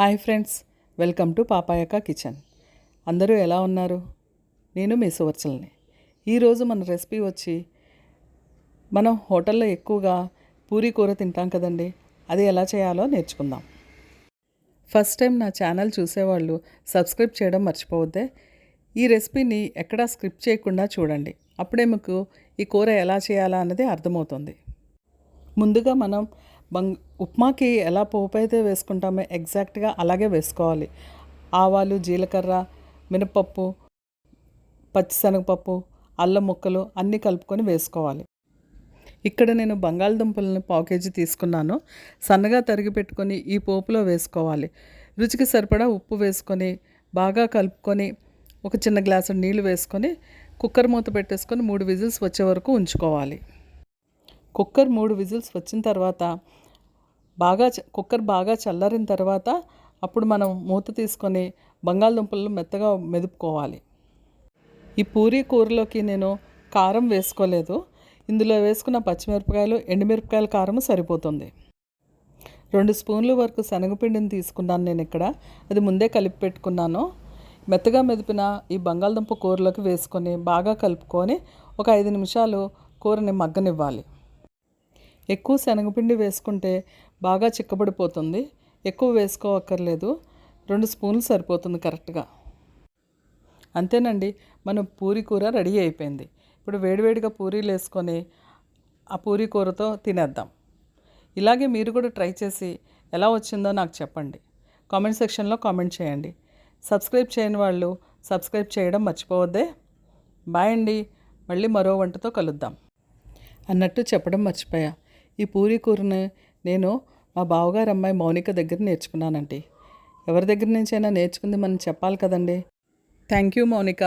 Hi friends welcome to పాపాయక kitchen. అందరూ ఎలా ఉన్నారు? నేను మీ సువర్చల్ని. ఈరోజు మన రెసిపీ వచ్చి మనం హోటల్లో ఎక్కువగా పూరీ కూర తింటాం కదండి అది ఎలా చేయాలో నేర్చుకుందాం. ఫస్ట్ టైం నా ఛానల్ చూసేవాళ్ళు సబ్స్క్రైబ్ చేయడం మర్చిపోవద్దే. ఈ రెసిపీని ఎక్కడా స్క్రిప్ట్ చేయకుండా చూడండి. అప్పుడే మీకు ఈ కూర ఎలా చేయాలా అన్నది అర్థమవుతుంది. ముందుగా మనం బంగ్ ఉప్మాకి ఎలా పోపు అయితే వేసుకుంటామో ఎగ్జాక్ట్గా అలాగే వేసుకోవాలి. ఆవాలు జీలకర్ర మినపప్పు పచ్చిశనగపప్పు అల్లం ముక్కలు అన్నీ కలుపుకొని వేసుకోవాలి. ఇక్కడ నేను బంగాళదుంపలను పావు కేజీ తీసుకున్నాను. సన్నగా తరిగి పెట్టుకొని ఈ పోపులో వేసుకోవాలి. రుచికి సరిపడా ఉప్పు వేసుకొని బాగా కలుపుకొని ఒక చిన్న గ్లాసు నీళ్ళు వేసుకొని కుక్కర్ మూత పెట్టేసుకొని మూడు విజిల్స్ వచ్చే వరకు ఉంచుకోవాలి. కుక్కర్ మూడు విజిల్స్ వచ్చిన తర్వాత బాగా కుక్కర్ బాగా చల్లరిన తర్వాత అప్పుడు మనం మూత తీసుకొని బంగాళదుంపలను మెత్తగా మెదుపుకోవాలి. ఈ పూరీ కూరలోకి నేను కారం వేసుకోలేదు. ఇందులో వేసుకున్న పచ్చిమిరపకాయలు ఎండుమిరపకాయల కారం సరిపోతుంది. రెండు స్పూన్ల వరకు శనగపిండిని తీసుకున్నాను నేను ఇక్కడ. అది ముందే కలిపి పెట్టుకున్నాను. మెత్తగా మెదిపిన ఈ బంగాళదుంప కూరలోకి వేసుకొని బాగా కలుపుకొని ఒక ఐదు నిమిషాలు కూరని మగ్గనివ్వాలి. ఎక్కువ శనగపిండి వేసుకుంటే బాగా చిక్కబడిపోతుంది. ఎక్కువ వేసుకోవక్కర్లేదు రెండు స్పూన్లు సరిపోతుంది కరెక్ట్గా. అంతేనండి మన పూరి కూర రెడీ అయిపోయింది. ఇప్పుడు వేడివేడిగా పూరీలు వేసుకొని ఆ పూరి కూరతో తినేద్దాం. ఇలాగే మీరు కూడా ట్రై చేసి ఎలా వచ్చిందో నాకు చెప్పండి. కామెంట్ సెక్షన్లో కామెంట్ చేయండి. సబ్స్క్రైబ్ చేయని వాళ్ళు సబ్స్క్రైబ్ చేయడం మర్చిపోవద్దే. బాయ్ అండి మళ్ళీ మరో వంటతో కలుద్దాం. అన్నట్టు చెప్పడం మర్చిపోయా. ఈ పూరి కూరని నేను మా బావగారు అమ్మాయి మౌనిక దగ్గర నేర్చుకున్నానండి. ఎవరి దగ్గర నుంచైనా నేర్చుకుంది మనం చెప్పాలి కదండి. Thank you Mounika.